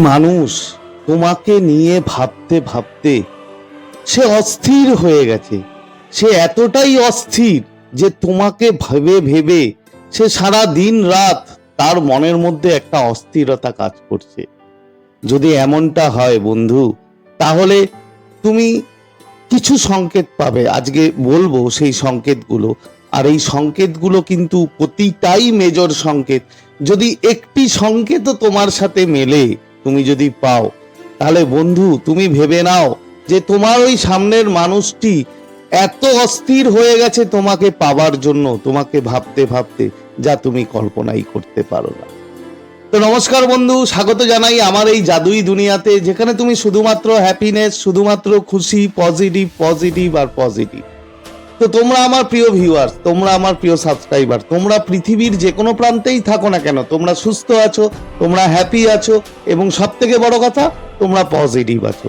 মানুষ তোমাকে নিয়ে ভাবতে ভাবতে সে অস্থির হয়ে গেছে। সে এতটাই অস্থির যে তোমাকে ভেবে ভেবে সে সারা দিন রাত তার মনের মধ্যে একটা অস্থিরতা কাজ করছে। যদি এমনটা হয় বন্ধু, তাহলে তুমি কিছু সংকেত পাবে। আজকে বলব সেই সংকেতগুলো। আর এই সংকেতগুলো কিন্তু প্রতিটাই মেজর সংকেত। যদি একটি সংকেতও তোমার সাথে মেলে তুমি যদি পাও, তাহলে বন্ধু, তুমি ভেবে নাও যে তোমার ওই সামনের মানুষটি এত অস্থির হয়ে গেছে তোমাকে পাবার জন্য, তোমাকে ভাবতে ভাবতে যা তুমি কল্পনাই করতে পারো না। তো নমস্কার বন্ধু, স্বাগত জানাই আমার এই জাদুই দুনিয়াতে, যেখানে তুমি শুধুমাত্র হ্যাপিনেস শুধুমাত্র খুশি পজিটিভ পজিটিভ আর পজিটিভ তো তোমরা আমার প্রিয় ভিউয়ার্স তোমরা আমার প্রিয় সাবস্ক্রাইবার তোমরা পৃথিবীর যে কোনো প্রান্তেই থাকো না কেন, তোমরা সুস্থ আছো, তোমরা হ্যাপি আছো, এবং সব থেকে বড় কথা, তোমরা পজিটিভ আছো।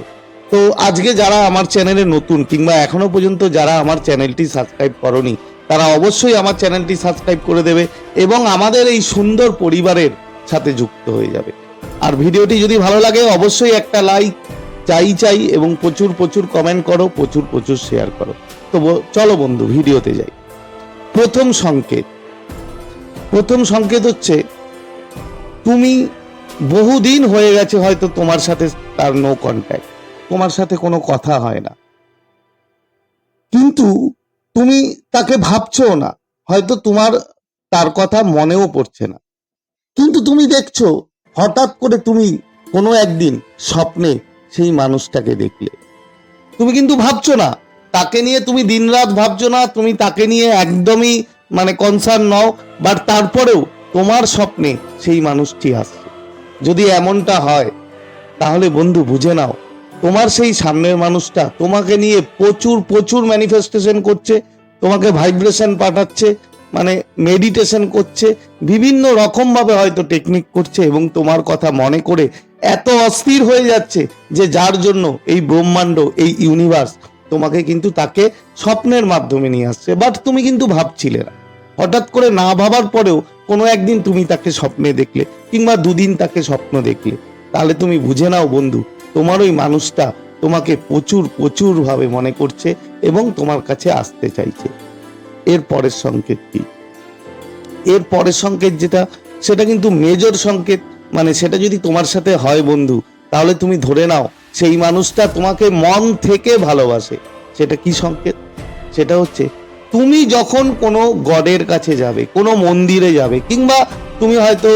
তো আজকে যারা আমার চ্যানেলে নতুন, কিংবা এখনও পর্যন্ত যারা আমার চ্যানেলটি সাবস্ক্রাইব করনি, তারা অবশ্যই আমার চ্যানেলটি সাবস্ক্রাইব করে দেবে, এবং আমাদের এই সুন্দর পরিবারের সাথে যুক্ত হয়ে যাবে। আর ভিডিওটি যদি ভালো লাগে, অবশ্যই একটা লাইক চাই চাই এবং প্রচুর প্রচুর কমেন্ট করো, প্রচুর প্রচুর শেয়ার করো। তো চলো বন্ধু, ভিডিওতে যাই। প্রথম সংকেত। প্রথম সংকেত হচ্ছে, তুমি বহুদিন হয়ে গেছে হয়তো তোমার সাথে তার নো কন্ট্যাক্ট তোমার সাথে কোনো কথা হয় না। কিন্তু তুমি তাকে ভাবছ না। হয়তো তোমার, তার কথা মনেও পড়ছে না। কিন্তু তুমি দেখছ, হঠাৎ করে তুমি কোনো একদিন স্বপ্নে সেই মানুষটাকে দেখলে। তুমি কিন্তু ভাবছ না, তাকে নিয়ে তুমি দিনরাত ভাবছ না, তুমি তাকে নিয়ে একদমই মানে কনসার্ন নও বাট তারপরেও তোমার স্বপ্নে সেই মানুষটি আসছে। যদি এমনটা হয়, তাহলে বন্ধু বুঝে নাও, তোমার সেই সামনের মানুষটা তোমাকে নিয়ে প্রচুর প্রচুর ম্যানিফেস্টেশন করছে, তোমাকে ভাইব্রেশন পাঠাচ্ছে মানে মেডিটেশন করছে, বিভিন্ন রকম ভাবে হয়তো টেকনিক করছে এবং তোমার কথা মনে করে এত অস্থির হয়ে যাচ্ছে যে যার জন্য এই ব্রহ্মাণ্ড, এই ইউনিভার্স তোমাকে কিন্তু তাকে স্বপ্নের মাধ্যমে নিয়ে আসছে। বাট তুমি কিন্তু ভাবছিলে না। হঠাৎ করে না ভাবার পরেও কোনো একদিন তুমি তাকে স্বপ্নে দেখলে কিংবা দুদিন তাকে স্বপ্ন দেখলে। তাহলে তুমি বুঝে নাও বন্ধু, তোমার ওই মানুষটা তোমাকে প্রচুর, প্রচুরভাবে মনে করছে এবং তোমার কাছে আসতে চাইছে। এর পরের সংকেত কি? এর পরের সংকেত যেটা, সেটা কিন্তু মেজর সংকেত। মানে সেটা যদি তোমার সাথে হয় বন্ধু, তাহলে তুমি ধরে নাও, সেই মানুষটা তোমাকে মন থেকে ভালোবাসে। সেটা কি সংকেত? সেটা হচ্ছে, তুমি যখন কোনো গডের কাছে যাবে, কোনো মন্দিরে যাবে, কিংবা তুমি হয়তো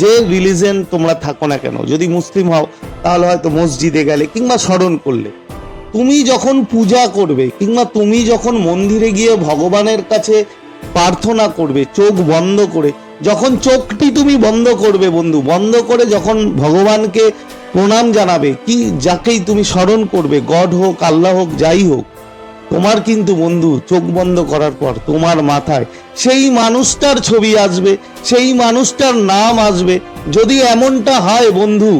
যে রিলিজেন তোমরা থাকো না কেন, যদি মুসলিম হও, তাহলে হয়তো মসজিদে গেলে, কিংবা স্মরণ করলে তুমি যখন পূজা করবে কিংবা তুমি যখন মন্দিরে গিয়ে ভগবানের কাছে প্রার্থনা করবে, চোখ বন্ধ করে, যখন চোখটি তুমি বন্ধ করবে বন্ধু, বন্ধ করে যখন ভগবানকে প্রণাম জানাবে, কি, যাকেই তুমি স্মরণ করবে, গড হোক, আল্লাহ হোক, যাই হোক, তোমার কিন্তু বন্ধু চোখ বন্ধ করার পর তোমার মাথায় সেই মানুষটার ছবি আসবে, সেই মানুষটার নাম আসবে। যদি এমনটা হয় বন্ধু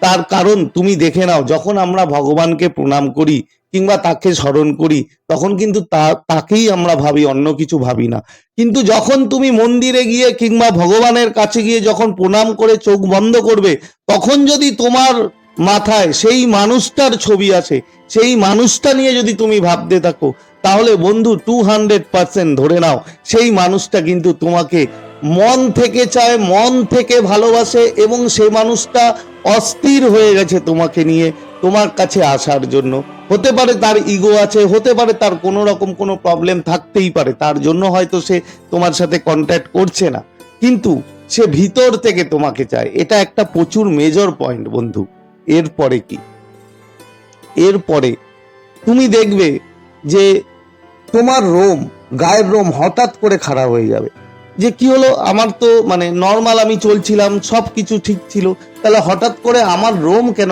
তার কারণ তুমি দেখে নাও। যখন আমরা ভগবানকে প্রণাম করি কিংবা তাকে স্মরণ করি, তখন কিন্তু তা- তাকেই আমরা ভাবি, অন্য কিছু ভাবি না। কিন্তু যখন তুমি মন্দিরে গিয়ে কিংবা ভগবানের কাছে গিয়ে যখন প্রণাম করে চোখ বন্ধ করবে, তখন যদি তোমার মাথায় সেই মানুষটার ছবি আছে, সেই মানুষটা নিয়ে যদি তুমি ভাবতে থাকো, তাহলে বন্ধু টু হান্ড্রেড পার্সেন্ট ধরে নাও, সেই মানুষটা কিন্তু তোমাকে মন থেকে চায়, মন থেকে ভালোবাসে এবং সেই মানুষটা অস্থির হয়ে গেছে তোমাকে নিয়ে, তোমার কাছে আসার জন্য। হতে পারে তার ইগো আছে, হতে পারে তার কোনো রকম কোনো প্রবলেম থাকতেই পারে, তার জন্য হয়তো সে তোমার সাথে কন্ট্যাক্ট করছে না। কিন্তু সে ভিতর থেকে তোমাকে চায়। এটা একটা প্রচুর মেজর পয়েন্ট বন্ধু। এরপরে কি? এরপরে তুমি দেখবে যে তোমার রোম গায়ের রোম হঠাৎ করে খারাপ হয়ে যাবে। যে কি হলো? আমার তো মানে নর্মাল আমি চলছিলাম সব কিছু ঠিক ছিল। তাহলে হঠাৎ করে আমার রোম কেন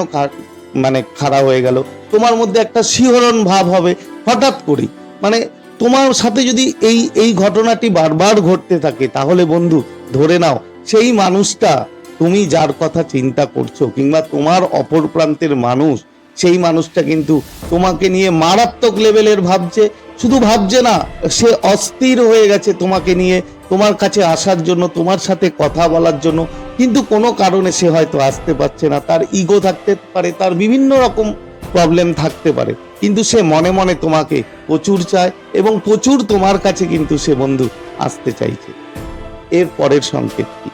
মানে খারাপ হয়ে গেল? তোমার মধ্যে একটা শিহরণ ভাব হবে, হঠাৎ করে। মানে তোমার সাথে যদি এই এই ঘটনাটি বারবার ঘটতে থাকে, তাহলে বন্ধু, ধরে নাও, সেই মানুষটা তুমি যার কথা চিন্তা করছ, কিংবা তোমার অপর প্রান্তের মানুষ, সেই মানুষটা কিন্তু তোমাকে নিয়ে মারাত্মক লেভেলের ভাবছে। শুধু ভাবছে না, সে অস্থির হয়ে গেছে তোমাকে নিয়ে। তোমার কাছে আসার জন্য, তোমার সাথে কথা বলার জন্য, কিন্তু কোনো কারণে সে হয়তো আসতে পারছে না। তার ইগো থাকতে পারে, তার বিভিন্ন রকম প্রবলেম থাকতে পারে। কিন্তু সে মনে মনে তোমাকে প্রচুর চায় এবং প্রচুর তোমার কাছে কিন্তু সে বন্ধু আসতে চাইছে। এর পরের সংকেত কি?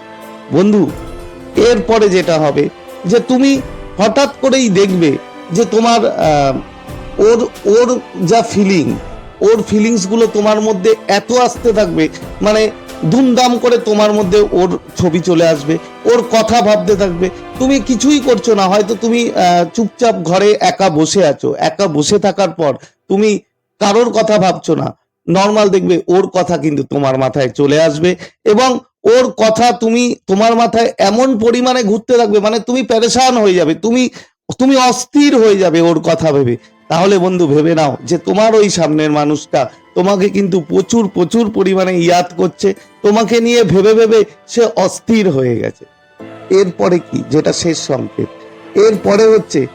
বন্ধু, এর পরে যেটা হবে, যে তুমি হঠাৎ করেই দেখবে যে তোমার ওর ওর যা ফিলিং ওর ফিলিংসগুলো তোমার মধ্যে এত আসতে থাকবে মানে দুমদাম করে তোমার মধ্যে ওর ছবি চলে আসবে, ওর কথা ভাবতে থাকবে। তুমি কিছুই করছ না, হয়তো তুমি চুপচাপ ঘরে একা বসে আছো, একা বসে থাকার পর তুমি কারোর কথা ভাবছ না। নর্মাল দেখবে ওর কথা কিন্তু তোমার মাথায় চলে আসবে এবং ওর কথা তুমি, তোমার মাথায় এমন পরিমাণে ঘুরতে থাকবে মানে তুমি প্যারেশান হয়ে যাবে, তুমি তুমি অস্থির হয়ে যাবে ওর কথা ভেবে। তাহলে বন্ধু ভেবে নাও যে তোমার ওই সামনের মানুষটা তোমাকে কিন্তু প্রচুর প্রচুর পরিমাণে ইয়াদ করছে। তোমাকে নিয়ে ভেবে ভেবে সে অস্থির হয়ে গেছে। এরপরে কি? যেটা শেষ সংকেত। এরপরে হচ্ছে,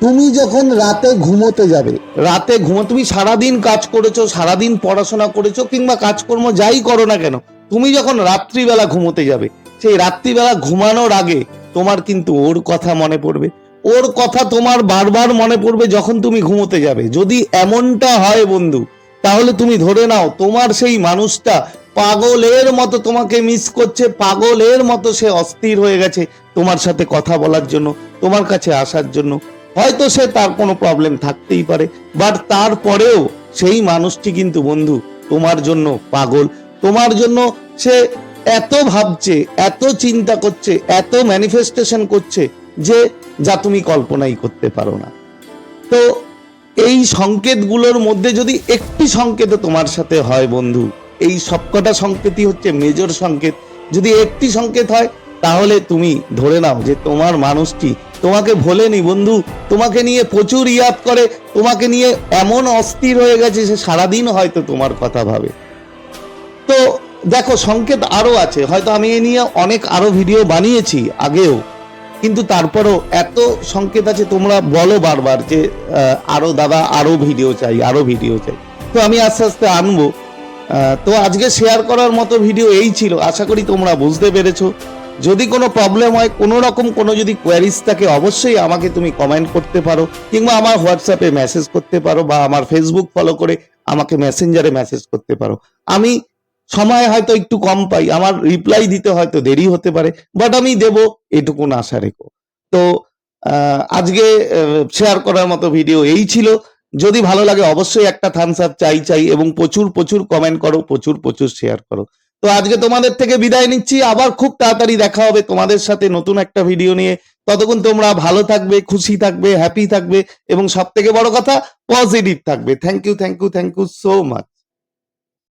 তুমি যখন রাতে ঘুমোতে যাবে, রাতে ঘুমো তুমি সারাদিন কাজ করেছ, সারাদিন পড়াশোনা করেছ, কিংবা কাজকর্ম যাই করো না কেন, তুমি যখন রাত্রিবেলা ঘুমোতে যাবে, সেই রাত্রিবেলা ঘুমানোর আগে তোমার কিন্তু ওর কথা মনে পড়বে। ওর কথা তোমার বারবার মনে পড়বে যখন তুমি ঘুমোতে যাবে। যদি এমনটা হয় বন্ধু তাহলে তুমি ধরে নাও, তোমার সেই মানুষটা পাগলের মতো তোমাকে মিস করছে, পাগলের মতো সে অস্থির হয়ে গেছে তোমার সাথে কথা বলার জন্য, তোমার কাছে আসার জন্য। হয়তো সে তার কোনো প্রবলেম থাকতেই পারে বাট তারপরেও সেই মানুষটি কিন্তু বন্ধু, তোমার জন্য পাগল, তোমার জন্য সে এত ভাবছে, এত চিন্তা করছে, এত ম্যানিফেস্টেশন করছে যে যা তুমি কল্পনাই করতে পারো না। তো এই সংকেতগুলোর মধ্যে যদি একটি সংকেত তোমার সাথে হয় বন্ধু, এই সবকটা সংকেতই হচ্ছে মেজর সংকেত। যদি একটি সংকেত হয়, তাহলে তুমি ধরে নাও যে তোমার মানুষটি তোমাকে ভোলেনি বন্ধু, তোমাকে নিয়ে প্রচুর ইয়াদ করে, তোমাকে নিয়ে এমন অস্থির হয়ে গেছে সে সারাদিন হয়তো তোমার কথা ভাবে। তো দেখো, সংকেত আরও আছে। হয়তো আমি এ নিয়ে অনেক আরও ভিডিও বানিয়েছি আগেও। কিন্তু তারপরও এত সংকেত আছে তোমরা বলো বারবার যে আহ, আরও দাদা আরও ভিডিও চাই আরও ভিডিও চাই। তো আমি আস্তে আস্তে আনব। তো আজকে শেয়ার করার মতো ভিডিও এই ছিল। আশা করি তোমরা বুঝতে পেরেছ। যদি কোনো প্রবলেম হয় কোনো রকম কোনো যদি কোয়ারিজ থাকে অবশ্যই আমাকে তুমি কমেন্ট করতে পারো কিংবা আমার হোয়াটসঅ্যাপে মেসেজ করতে পারো বা আমার ফেসবুক ফলো করে আমাকে মেসেঞ্জারে মেসেজ করতে পারো। আমি সময় হয়তো একটু কম পাই, আমার রিপ্লাই দিতে হয়তো দেরি হতে পারে বাট আমি দেব এটুকুন আশা রেখো। তো আজকে শেয়ার করার মতো ভিডিও এই ছিল। যদি ভালো লাগে অবশ্যই একটা থামস আপ চাই চাই, এবং প্রচুর প্রচুর কমেন্ট করো, প্রচুর প্রচুর শেয়ার করো। তো আজকে তোমাদের থেকে বিদায় নিচ্ছি, আবার খুব তাড়াতাড়ি দেখা হবে তোমাদের সাথে নতুন একটা ভিডিও নিয়ে। ততক্ষণ তোমরা ভালো থাকবে, খুশি থাকবে হ্যাপি থাকবে, এবং সব থেকে বড় কথা পজিটিভ থাকবে। Thank you thank you thank you so much